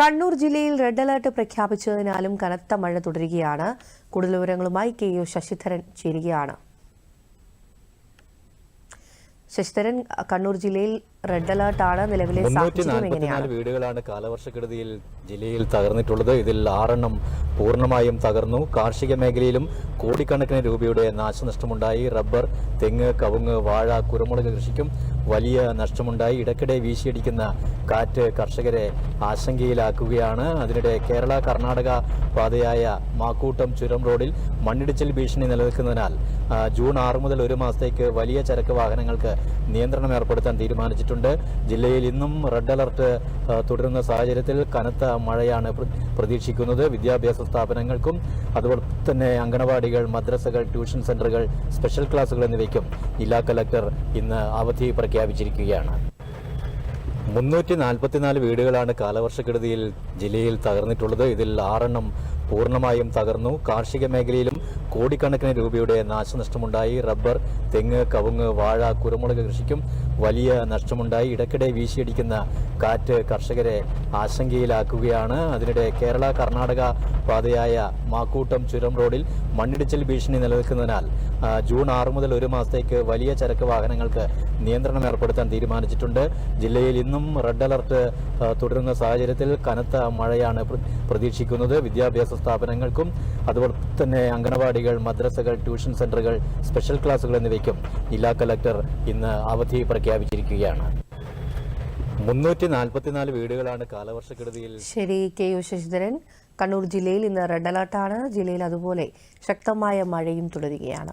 കണ്ണൂർ ജില്ലയിൽ red alert പ്രഖ്യാപിച്ചതിനാലും കനത്ത മഴ തുടരുകയാണ്. കൂടുതൽ വിവരങ്ങളുമായി കെ യു ശശിധരൻ ചേരുകയാണ്. ശശിധരൻ കണ്ണൂർ ജില്ലയിൽ റെഡ് നിലവിലെ സാഹചര്യം എങ്ങനെയാണ് നാൽപ്പത്തിനാല് വീടുകളാണ് കാലവർഷക്കെടുതിയിൽ ജില്ലയിൽ തകർന്നിട്ടുള്ളത്. ഇതിൽ ആറെണ്ണം പൂർണമായും തകർന്നു. കാർഷിക മേഖലയിലും കോടിക്കണക്കിന് രൂപയുടെ നാശനഷ്ടമുണ്ടായി. റബ്ബർ തെങ്ങ് കവുങ്ങ് വാഴ കുരുമുളക് കൃഷിക്കും വലിയ നഷ്ടമുണ്ടായി. ഇടയ്ക്കിടെ വീശിയടിക്കുന്ന കാറ്റ് കർഷകരെ ആശങ്കയിലാക്കുകയാണ്. അതിനിടെ കേരള കർണാടക പാതയായ മാക്കൂട്ടം ചുരം റോഡിൽ മണ്ണിടിച്ചിൽ ഭീഷണി നിലനിൽക്കുന്നതിനാൽ ജൂൺ ആറ് മുതൽ ഒരു മാസത്തേക്ക് വലിയ ചരക്ക് വാഹനങ്ങൾക്ക് നിയന്ത്രണം ഏർപ്പെടുത്താൻ തീരുമാനിച്ചിട്ടുണ്ട്. ജില്ലയിൽ ഇന്നും റെഡ് അലർട്ട് തുടരുന്ന സാഹചര്യത്തിൽ കനത്ത മഴയാണ് പ്രതീക്ഷിക്കുന്നത് വിദ്യാഭ്യാസ സ്ഥാപനങ്ങൾക്കും. അതുപോലെ തന്നെ അംഗനവാടികൾ മദ്രസകൾ ട്യൂഷൻ സെന്ററുകൾ സ്പെഷ്യൽ ക്ലാസുകൾ എന്നിവയ്ക്കും ജില്ലാ കലക്ടർ ഇന്ന് അവധി പ്രഖ്യാപിച്ചിരിക്കുകയാണ്. മുന്നൂറ്റി നാൽപ്പത്തിനാല് വീടുകളാണ് കാലവർഷക്കെടുതിയിൽ ജില്ലയിൽ തകർന്നിട്ടുള്ളത്. ഇതിൽ ആറെണ്ണം പൂർണമായും തകർന്നു. കാർഷിക മേഖലയിലും കോടിക്കണക്കിന് രൂപയുടെ നാശനഷ്ടമുണ്ടായി. റബ്ബർ തെങ്ങ് കവുങ്ങ് വാഴ കുരുമുളക് കൃഷിക്കും വലിയ നഷ്ടമുണ്ടായി. ഇടയ്ക്കിടെ വീശിയടിക്കുന്ന കാറ്റ് കർഷകരെ ആശങ്കയിലാക്കുകയാണ്. അതിനിടെ കേരള കർണാടക പാതയായ മാക്കൂട്ടം ചുരം റോഡിൽ മണ്ണിടിച്ചിൽ ഭീഷണി നിലനിൽക്കുന്നതിനാൽ ജൂൺ ആറ് മുതൽ ഒരു മാസത്തേക്ക് വലിയ ചരക്ക് വാഹനങ്ങൾക്ക് നിയന്ത്രണം ഏർപ്പെടുത്താൻ തീരുമാനിച്ചിട്ടുണ്ട്. ജില്ലയിൽ ഇന്നും റെഡ് അലർട്ട് തുടരുന്ന സാഹചര്യത്തിൽ കനത്ത മഴയാണ് പ്രതീക്ഷിക്കുന്നത് വിദ്യാഭ്യാസ സ്ഥാപനങ്ങൾക്കും. അതുപോലെ തന്നെ അംഗനവാടികൾ മദ്രസകൾ ട്യൂഷൻ സെന്ററുകൾ സ്പെഷ്യൽ ക്ലാസുകൾ എന്നിവയ്ക്കും ജില്ലാ കലക്ടർ ഇന്ന് അവധി പ്രഖ്യാപിച്ചിരിക്കുകയാണ്. മുന്നൂറ്റി നാൽപ്പത്തിനാല് വീടുകളാണ് കാലവർഷക്കെടുതിയിൽ ശരി കെ യു ശശിധരൻ. കണ്ണൂർ ജില്ലയിൽ ഇന്ന് റെഡ് അലർട്ടാണ്. ജില്ലയിൽ അതുപോലെ ശക്തമായ മഴയും തുടരുകയാണ്.